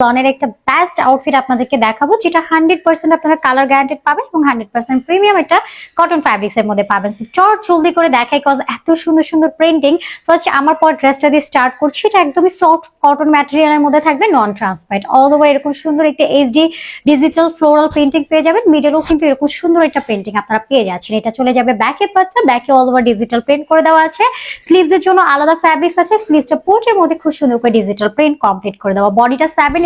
লনের একটা best outfit আপনাদেরকে দেখাবো, যেটা হান্ড্রেড পার্সেন্ট আপনারা কালার গ্যারান্টেড পাবেন এবং হান্ড্রেড পার্সেন্ট প্রিমিয়াম একটা কটন ফ্যাব্রিক্স এর মধ্যে পাবেন। চট জলদি করে দেখাই কজ এত সুন্দর সুন্দর প্রিন্টিং ফার্স্ট আমার পর ড্রেসটা দিয়ে স্টার্ট করছি, এটা একদমই সফট কটন ম্যাটেরিয়ালের মধ্যে থাকবে নন ট্রান্সপারেন্ট অল ওভার এরকম সুন্দর একটা এইচডি ডিজিটাল ফ্লোরাল প্রিন্টিং পেয়ে যাবেন মিডলেও কিন্তু এরকম সুন্দর একটা প্রিন্টিং আপনারা পেয়ে যাচ্ছেন। এটা চলে যাবে ব্যাকের পাচ্ছা ব্যাকে অল ওভার ডিজিটাল প্রিন্ট করে দেওয়া আছে। স্লিভস এর জন্য আলাদা ফ্যাব্রিক্স আছে স্লিভসটা পোর্টের মধ্যে খুব সুন্দর করে ডিজিটাল প্রিন্ট কমপ্লিট করে দেওয়া। বডিটা সেভেন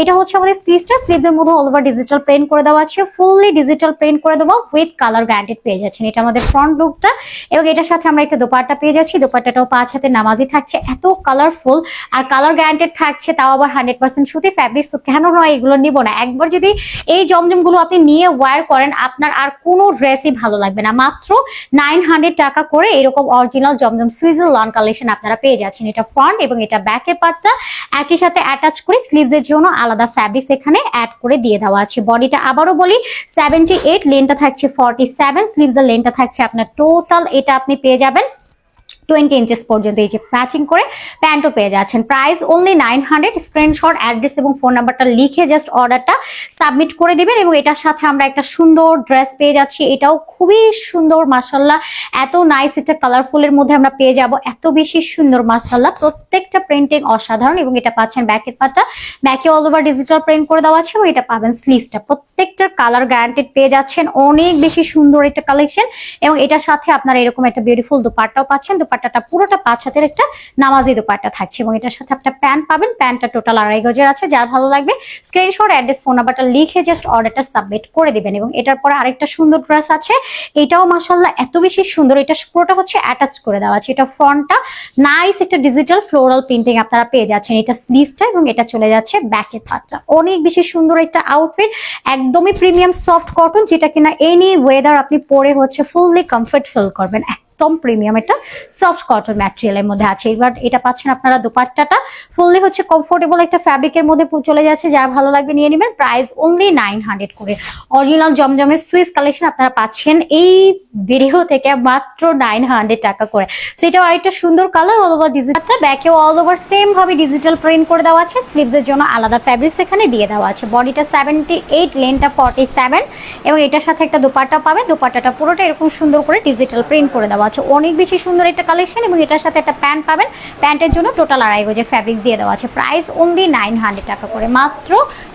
এটা হচ্ছে আমাদের স্লিভসটা স্লিভসের মধ্যে অল ওভার ডিজিটাল প্রিন্ট করে দেওয়া আছে। ফুললি ডিজিটাল প্রিন্ট করে দেবো উইথ কালার গ্যারান্টেড পেয়ে যাচ্ছেন। এটা আমাদের ফ্রন্ট লুকটা এবং এটার সাথে আমরা একটা দোপাট্টা পেয়ে যাচ্ছি। দোপাট্টাটাও পাঁচ হাতে নামাজি থাকছে। এত কালারফুল আর কালার গ্যারান্টেড থাকছে, তাও আবার হান্ড্রেড পার্সেন্ট সুতি ফ্যাব্রিক কেন নয়, এগুলো নিব না। একবার যদি এই জমজমগুলো আপনি নিয়ে ওয়ার করেন, আপনার আর কোনো ড্রেসই ভালো লাগবে না। মাত্র নাইন হান্ড্রেড টাকা করে এরকম original Zamzam Swiss lawn collection আপনারা পেয়ে যাচ্ছেন। এটা ফ্রন্ট এবং এটা ব্যাকের পার্টটা একই সাথে অ্যাটাচ করে স্লিভস এর জন্য আলাদা ফ্যাব্রিক্স এখানে অ্যাড করে দিয়ে দেওয়া আছে। বডিটা আবারও বলি সেভেন্টি এইট লেনটা থাকছে ফর্টি সেভেন স্লিভস এর লেনটা থাকছে আপনার টোটাল এটা আপনি পেয়ে যাবেন। টোয়েন্টি ইঞ্চেস পর্যন্ত এই যে প্যাচিং করে প্যান্টও পেয়ে যাচ্ছেন। Price only nine hundred screenshot address এবং ফোন নাম্বারটা লিখে জাস্ট অর্ডারটা সাবমিট করে দিবেন এবং এটার সাথে আমরা একটা সুন্দর ড্রেস পেয়ে যাচ্ছি। এটাও খুবই সুন্দর মাসাল্লাহ এত নাইস এটা কালারফুলের মধ্যে আমরা পেয়ে যাব। এত বেশি সুন্দর মাসাল্লাহ প্রত্যেকটা প্রিন্টিং অসাধারণ এবং এটা পাচ্ছেন ব্যাকের পাতা। ব্যাকে অল ওভার ডিজিটাল প্রিন্ট করে দেওয়া আছে এবং এটা পাবেন স্লিভসটা প্রত্যেকটার কালার গ্যারান্টেড পেয়ে যাচ্ছেন। অনেক বেশি সুন্দর একটা কালেকশন এবং এটার সাথে আপনারা এরকম একটা বিউটিফুল দোপাট্টাও পাচ্ছেন। দোপাট্টাটা, পুরোটা পাঁচ হাতের একটা নামাজি দোপাট্টা থাকছে এবং এটার সাথে একটা প্যান্ট পাবেন। প্যান্টটা টোটাল আড়াই গজের আছে, যার ভালো লাগবে স্ক্রিনশট অ্যাড্রেস ফোন নাম্বারটা লিখে জাস্ট অর্ডারটা সাবমিট করে দিবেন এবং এটার পরে আরেকটা সুন্দর ড্রেস আছে। এটাও মাসাল্লাহ এত বেশি সুন্দর, এটা পুরোটা হচ্ছে অ্যাটাচ করে দেওয়া আছে। এটা ফ্রন্টটা নাইস একটা ডিজিটাল ফ্লোরাল প্রিন্টিং আপনারা পেয়ে যাচ্ছেন। এটা স্লিভসটা এবং এটা চলে যাচ্ছে ব্যাকের পাচ্চা অনেক বেশি সুন্দর একটা আউটফিট একদমই প্রিমিয়াম সফট কটন যেটা কিনা এনি ওয়েদার আপনি পরে হচ্ছে ফুললি কমফর্ট ফিল করবেন। একদম প্রিমিয়াম এটা সফট কটন ম্যাটেরিয়ালের মধ্যে আছে। এবার এটা পাচ্ছেন আপনারা দোপাট্টাটা। ফুললি হচ্ছে কমফোর্টেবল একটা ফ্যাব্রিকের মধ্যে চলে যাচ্ছে। যা ভালো লাগবে নিয়ে নেবেন। প্রাইস অনলি নাইন হান্ড্রেড করে। অরিজিনাল জমজমের সুইস কালেকশন আপনারা পাচ্ছেন এই ভিডিও থেকে মাত্র নাইন হান্ড্রেড টাকা করে। সেটাও আরেকটা সুন্দর কালার অল ওভার ডিজিটালটা ব্যাকেও অল ওভার সেম ভাবে ডিজিটাল প্রিন্ট করে দেওয়া আছে। স্লিভস এর জন্য আলাদা ফ্যাব্রিক্স এখানে দিয়ে দেওয়া আছে। বডিটা সেভেন্টি এইট লেনটা ফর্টি সেভেন এবং এটার সাথে একটা দোপাট্টা পাবেন। দোপাট্টাটা পুরোটা এরকম সুন্দর করে ডিজিটাল প্রিন্ট করে দেওয়া আছে। অনেক বেশি সুন্দর একটা কালেকশন এবং এটার সাথে একটা প্যান্ট পাবেন। প্যান্টের জন্য টোটাল আড়াই গজে ফ্যাব্রিক্স দিয়ে দেওয়া আছে। প্রাইস অনলি নাইন হান্ড্রেড টাকা করে। মাত্র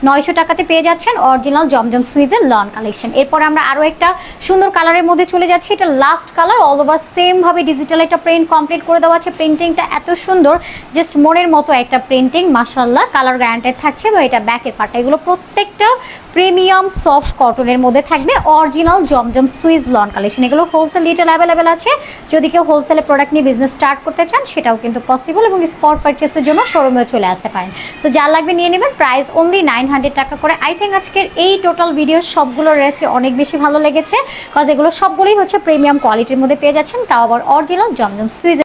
নয়শো টাকাতে পেয়ে যাচ্ছেন original Zamzam Swiss lawn collection এরপর আমরা আরও একটা সুন্দর কালারের মধ্যে চলে যাচ্ছি। এটা লাস্ট কালার অল ওভার সেমভাবে ডিজিটাল একটা প্রিন্ট কমপ্লিট করে দেওয়া আছে। প্রিন্টিংটা এত সুন্দর জাস্ট মনের মতো একটা প্রিন্টিং মাসাল্লাহ কালার গ্যারান্টেড থাকছে এবং এটা ব্যাকের পার্টটা এগুলো প্রত্যেকটা প্রিমিয়াম সফট কটনের মধ্যে থাকবে। Original Zamzam Swiss lawn collection এগুলো হোলসেল রিটেল অ্যাভেলেবেল আছে। যদি কেউ হোলসেলে প্রোডাক্ট নিয়ে বিজনেস স্টার্ট করতে চান, সেটাও কিন্তু পসিবল এবং স্পট পারচেসের জন্য শোরুমেও চলে আসতে পারেন। সো যা লাগবে নিয়ে নেবেন প্রাইস অনলি নাইন হান্ড্রেড টাকা করে। আই থিঙ্ক আজকের এই টোটাল ভিডিও সবগুলো রেসি অনেক বেশি ভালো লেগেছে কজ এগুলো সবগুলোই হচ্ছে প্রিমিয়াম কোয়ালিটির মধ্যে পেয়ে যাচ্ছেন, তাও আবার অরিজিনাল জমজম সুইজ